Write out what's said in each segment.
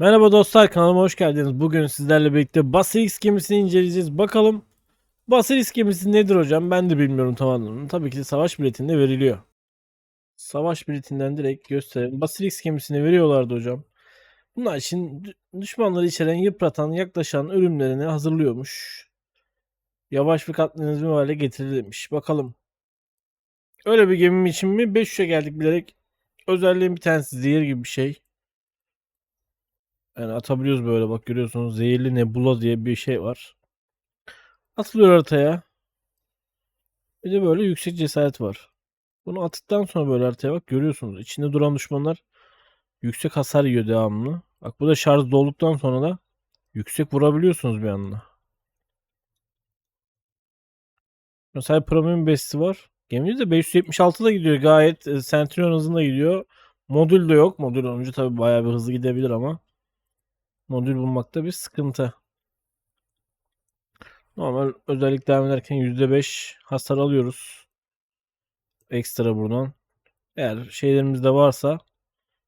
Merhaba dostlar kanalıma hoş geldiniz. Bugün sizlerle birlikte Basilisk gemisini inceleyeceğiz. Bakalım Basilisk gemisi nedir hocam? Ben de bilmiyorum tam anlamını. Tabii ki de savaş biletinde veriliyor. Savaş biletinden direkt gösterelim. Basilisk gemisini veriyorlardı hocam. Bunlar için dü- düşmanları içeren, yıpratan, yaklaşan ölümlerini hazırlıyormuş. Yavaş ve katlanır bir hale getirilmiş. Bakalım. Öyle bir gemim için mi? 500'e geldik bilerek. Özelliğin bir tanesi zehir gibi bir şey. Yani atabiliyoruz böyle bak görüyorsunuz zehirli nebula diye bir şey var. Atılıyor haritaya. Bir de böyle yüksek cesaret var. Bunu attıktan sonra böyle haritaya bak görüyorsunuz. İçinde duran düşmanlar yüksek hasar yiyor devamlı. Bak bu da şarj dolduktan sonra da yüksek vurabiliyorsunuz bir anda. Mesela premium besti var. Gemide de 576 da gidiyor. Gayet e, Centurion hızında gidiyor. Modül de yok. Modül olunca tabii bayağı bir hızlı gidebilir ama modül bulmakta bir sıkıntı. Normal özellik devam ederken %5 hasar alıyoruz. Ekstra buradan. Eğer şeylerimiz de varsa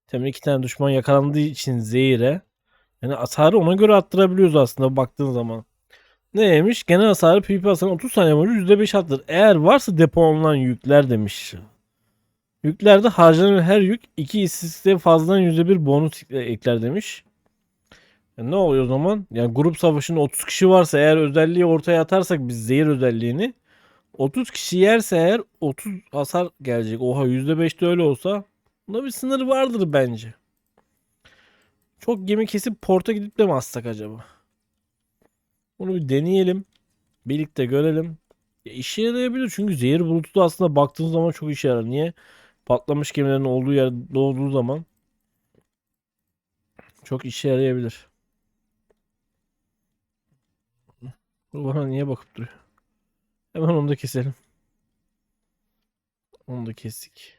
tabii iki tane düşman yakalandığı için zehire yani hasarı ona göre arttırabiliyoruz aslında baktığın zaman. Neymiş? Genel hasarı PvP hasarı 30 saniye boyunca %5 arttırır. Eğer varsa depolanan yükler demiş. Yüklerde harcanan her yük 2 istatistiğe fazladan %1 bonus ekler demiş. Ya ne oluyor o zaman? Yani grup savaşında 30 kişi varsa eğer özelliği ortaya atarsak biz zehir özelliğini 30 kişi yerse eğer 30 hasar gelecek. Oha %5'te öyle olsa bunda bir sınır vardır bence. Çok gemi kesip porta gidip de mi atsak acaba? Bunu bir deneyelim. Birlikte görelim. Ya işe yarayabilir çünkü zehir bulutu da aslında baktığınız zaman çok işe yarar. Niye? Patlamış gemilerin olduğu yer doğduğu zaman çok işe yarayabilir. Bu bana niye bakıp duruyor? Hemen onu da keselim. Onu da kestik.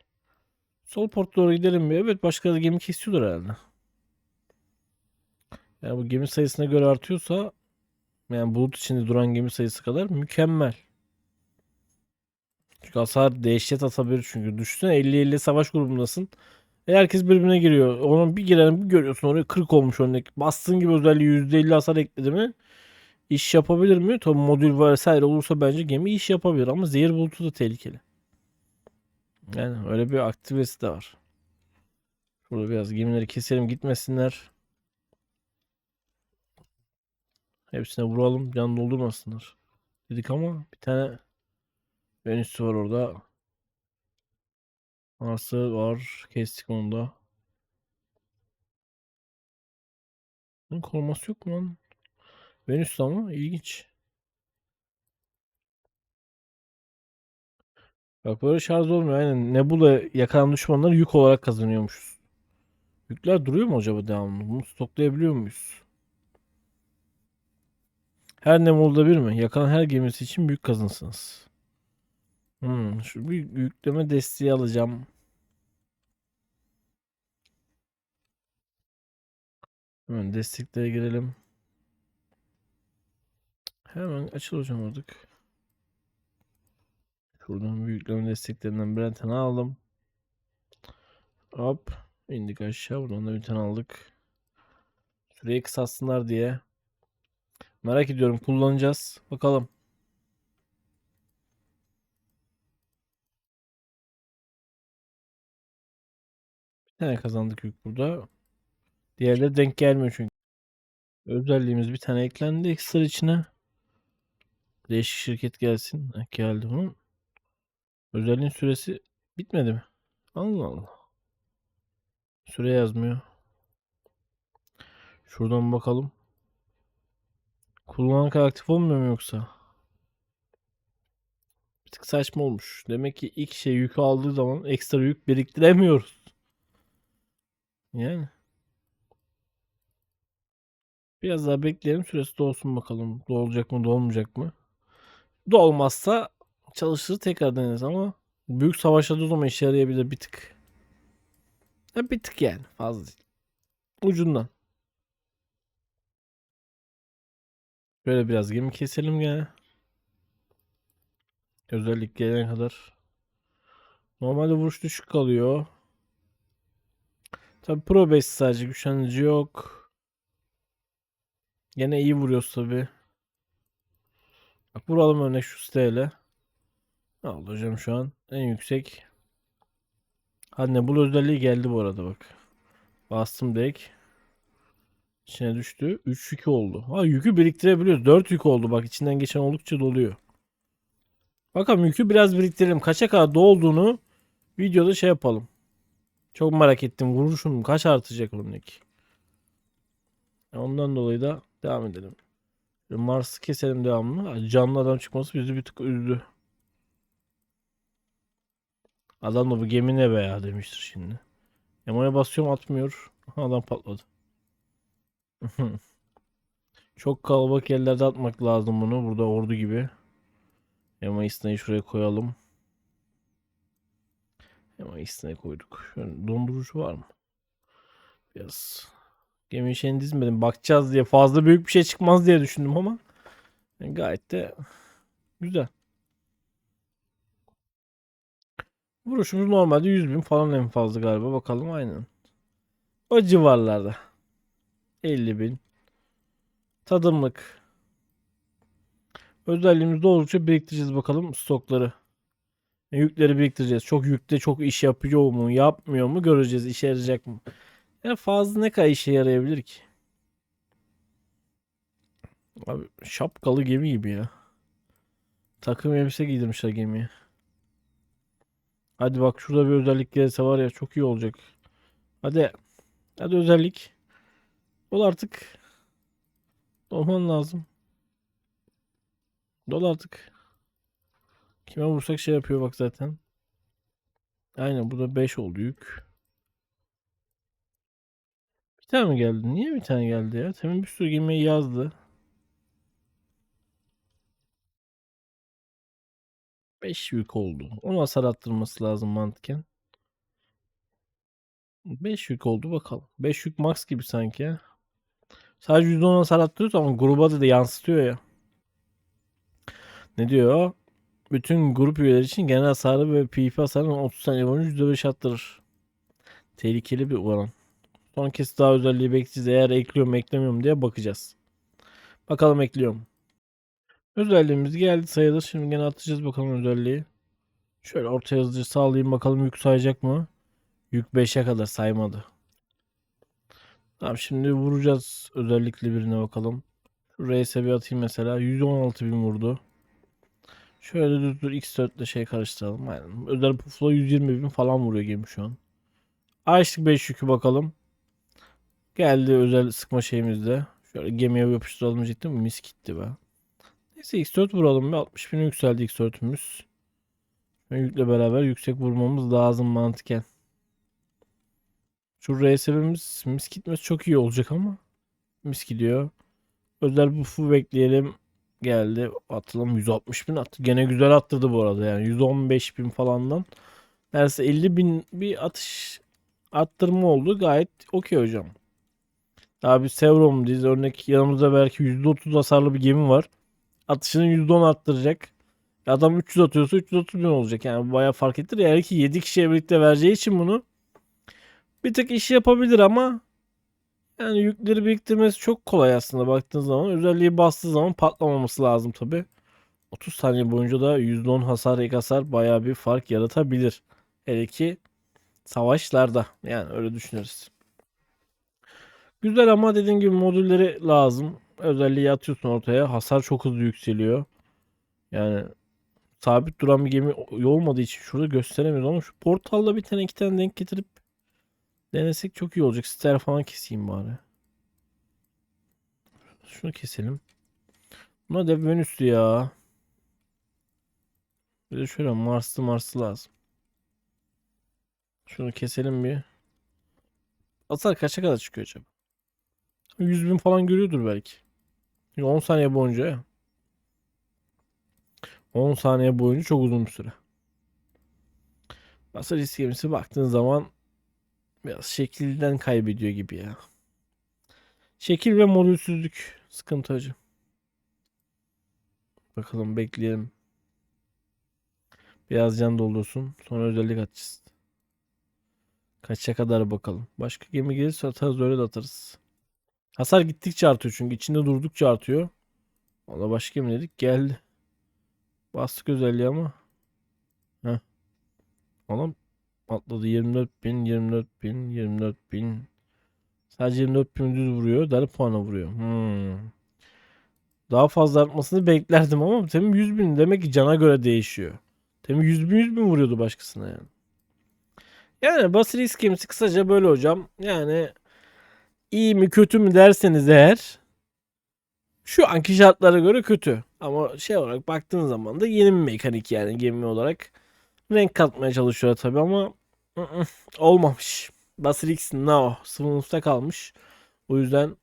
Sol port doğru gidelim mi? Evet başka da gemi kesiyordur herhalde. Yani bu gemi sayısına göre artıyorsa yani bulut içinde duran gemi sayısı kadar mükemmel. Çünkü hasar dehşet atabilir çünkü. Düşünsene 50-50 savaş grubundasın. E herkes birbirine giriyor. Onun bir giren bir görüyorsun oraya 40 olmuş örnek. Bastığın gibi özelliği %50 hasar ekledi mi? İş yapabilir mi? Tabii modül vesaire olursa bence gemi iş yapabilir ama zehir bulutu da tehlikeli. Yani öyle bir aktivesi de var. Şurada biraz gemileri keselim gitmesinler. Hepsine vuralım can doldurmasınlar. Dedik ama bir tane Venüs var orada. Mars'ı var. Kestik onu da. Bunun koruması yok mu lan? Venüs ama ilginç. Bak böyle şarj olmuyor. Aynen Nebula yakalan düşmanları yük olarak kazanıyormuşuz. Yükler duruyor mu acaba devamlı? Bunu stoklayabiliyor muyuz? Her Nebula'da bir mi? Yakalan her gemisi için büyük kazınsınız. Hmm, şu bir yükleme desteği alacağım. Hemen desteklere girelim. Hemen açıl hocam artık. Şuradan bir yükleme desteklerinden birer tane aldım. Hop. indik aşağı. Buradan da bir tane aldık. Süreyi kısaltsınlar diye. Merak ediyorum. Kullanacağız. Bakalım. Bir tane kazandık yük burada. Diğerleri denk gelmiyor çünkü. Özelliğimiz bir tane eklendi ekstra içine. Değişik şirket gelsin. Heh, Geldi bunun. Özelliğin süresi bitmedi mi? Allah Allah. Süre yazmıyor. Şuradan bakalım. Kullanırken aktif olmuyor mu yoksa? Bir tık saçma olmuş. Demek ki ilk şey yükü aldığı zaman ekstra yük biriktiremiyoruz. Yani. Biraz daha bekleyelim. Süresi dolsun bakalım. Dolacak mı dolmayacak mı? Dolmazsa çalışır tekrar deneriz ama büyük savaşlarda o zaman işe yarayabilir bir tık. Ha, bir tık yani fazla değil. Ucundan. Böyle biraz gemi keselim gene. Özellik gelene kadar. Normalde vuruş düşük kalıyor. Tabi Pro 5 sadece güçlendirici yok. Gene iyi vuruyoruz tabi. Bak vuralım örnek şu siteyle. Ne oldu hocam şu an? En yüksek. Anne bu özelliği geldi bu arada bak. Bastım direkt. İçine düştü. 3 yükü oldu. Ha yükü biriktirebiliyoruz. 4 yük oldu bak içinden geçen oldukça doluyor. Bakalım yükü biraz biriktirelim. Kaça kadar dolduğunu videoda şey yapalım. Çok merak ettim. Vuruşum kaç artacak örnek. Ondan dolayı da devam edelim. Mars'ı keselim devamlı. Canlı adam çıkması bizi bir tık üzdü. Adam da bu gemi ne be ya demiştir şimdi. Emo'ya basıyorum atmıyor. Adam patladı. Çok kalabalık yerlerde atmak lazım bunu. Burada ordu gibi. Ema İsna'yı şuraya koyalım. Ema İsna'yı koyduk. Şöyle dondurucu var mı? Biraz gemi şeyini dizmedim. Bakacağız diye fazla büyük bir şey çıkmaz diye düşündüm ama gayet de güzel. Vuruşumuz normalde 100 bin falan en fazla galiba. Bakalım aynen. O civarlarda. 50 bin. Tadımlık. Özelliğimiz oldukça biriktireceğiz bakalım stokları. E, Yükleri biriktireceğiz. Çok yükte çok iş yapıyor mu yapmıyor mu göreceğiz. İşe yarayacak mı? Yani fazla ne kadar işe yarayabilir ki? Abi şapkalı gemi gibi ya. Takım elbise giydirmişler gemiye. Hadi bak şurada bir özellik gelirse var ya çok iyi olacak. Hadi. Hadi özellik. Ol artık. Dolman lazım. Dol artık. Kime vursak şey yapıyor bak zaten. Aynen bu da 5 oldu yük. Tane mi geldi? Niye bir tane geldi ya? Temin bir sürü gemiyi yazdı. 5 yük oldu. Onu hasar attırması lazım mantıken. 5 yük oldu bakalım. 5 yük max gibi sanki ya. Sadece %10 hasar attırıyor ama gruba da, da yansıtıyor ya. Ne diyor? Bütün grup üyeleri için genel hasarı ve PvP hasarının 30 saniye boyunca %5 arttırır. Tehlikeli bir oran. Son kez daha özelliği bekleyeceğiz. Eğer ekliyorum eklemiyorum diye bakacağız. Bakalım ekliyorum. Özelliğimiz geldi sayılır. Şimdi gene atacağız bakalım özelliği. Şöyle orta hızlıca sağlayayım bakalım yük sayacak mı? Yük 5'e kadar saymadı. Tamam şimdi vuracağız özellikle birine bakalım. Reis'e bir atayım mesela. 116 bin vurdu. Şöyle dur dur X4 ile şey karıştıralım. Aynen. Özel pufla 120 bin falan vuruyor gemi şu an. Açtık 5 yükü bakalım. Geldi özel sıkma şeyimizde. Şöyle gemiye yapıştıralım diyecektim. Mis gitti be. Neyse X4 vuralım. Bir 60 bine yükseldi X4'ümüz. Yükle beraber yüksek vurmamız lazım mantıken. Şu RSB'miz mis gitmesi çok iyi olacak ama. Mis gidiyor. Özel buff'u bekleyelim. Geldi. Atalım 160 bin attı. Gene güzel attırdı bu arada yani. 115 bin falandan. Neredeyse 50 bin bir atış arttırma oldu. Gayet okey hocam. Daha bir Sevrom diz örnek yanımızda belki %30 hasarlı bir gemi var. Atışını %10 arttıracak. Adam 300 atıyorsa 330 bin olacak. Yani bayağı fark ettir. Eğer ki 7 kişiye birlikte vereceği için bunu bir tık iş yapabilir ama yani yükleri biriktirmesi çok kolay aslında baktığın zaman. Özelliği bastığı zaman patlamaması lazım tabi. 30 saniye boyunca da %10 hasar ek hasar bayağı bir fark yaratabilir. Hele ki savaşlarda yani öyle düşünürüz. Güzel ama dediğim gibi modülleri lazım. Özelliği atıyorsun ortaya. Hasar çok hızlı yükseliyor. Yani sabit duran bir gemi olmadığı için şurada gösteremiyoruz ama şu portalda bir tane iki tane denk getirip denesek çok iyi olacak. Ster falan keseyim bari. Şunu keselim. Buna da Venüs'tü ya. Bir de şöyle Mars'lı Mars'lı lazım. Şunu keselim bir. Hasar kaça kadar çıkıyor acaba? 100 bin falan görüyordur belki. 10 saniye boyunca ya. 10 saniye boyunca çok uzun bir süre. Basar risk gemisi baktığın zaman biraz şekilden kaybediyor gibi ya. Şekil ve modülsüzlük sıkıntı acı. Bakalım bekleyelim. Biraz can doldursun. Sonra özellik atacağız. Kaça kadar bakalım. Başka gemi gelirse atarız öyle de atarız. Hasar gittikçe artıyor çünkü içinde durdukça artıyor. Valla başka mı dedik? Geldi. Bastık özelliği ama. Heh. Oğlum atladı 24 bin, 24 bin, 24 bin. Sadece 24 bin düz vuruyor. Deli puana vuruyor. Hmm. Daha fazla artmasını beklerdim ama Temi 100 bin demek ki cana göre değişiyor. Temi 100 bin 100 bin vuruyordu başkasına yani. Yani Basilisk gemisi kısaca böyle hocam. Yani iyi mi kötü mü derseniz eğer şu anki şartlara göre kötü. Ama şey olarak baktığın zaman da yeni bir mekanik yani gemi olarak. Renk katmaya çalışıyor tabi ama ı ı, olmamış. Basilisk no sınıfta kalmış. O yüzden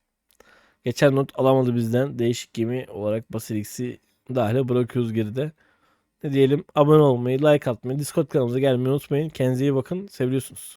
geçen not alamadı bizden. Değişik gemi olarak Basilisk'i dahile bırakıyoruz geride. Ne diyelim abone olmayı, like atmayı, Discord kanalımıza gelmeyi unutmayın. Kendinize iyi bakın. Seviyorsunuz.